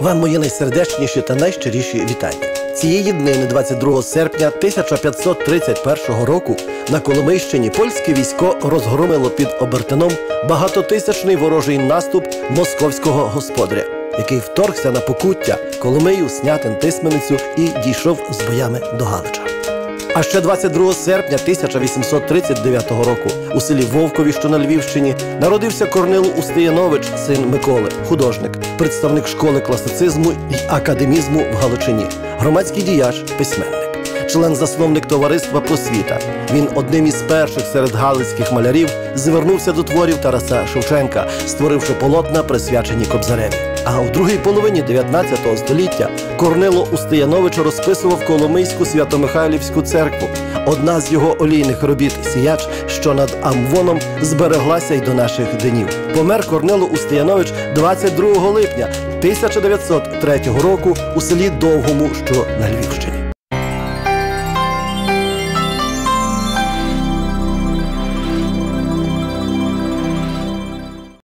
Вам мої найсердечніші та найщиріші вітання. Цієї днини, 22 серпня 1531 року, на Коломийщині польське військо розгромило під Обертином багатотисячний ворожий наступ московського господаря, який вторгся на покуття Коломию, Снятин, Тисменицю і дійшов з боями до Галича. А ще 22 серпня 1839 року у селі Вовкові, що на Львівщині, народився Корнило Устиянович, син Миколи, художник, представник школи класицизму і академізму в Галичині, громадський діяч, письменник, член-засновник товариства Просвіта. Він одним із перших серед галицьких малярів звернувся до творів Тараса Шевченка, створивши полотна, присвячені Кобзареві. А у другій половині 19 століття Корнило Устиянович розписував Коломийську Свято-Михайлівську церкву. Одна з його олійних робіт Сіяч, що над Амвоном збереглася й до наших днів. Помер Корнило Устиянович 22 липня 1903 року у селі Довгому, що на Львівщині.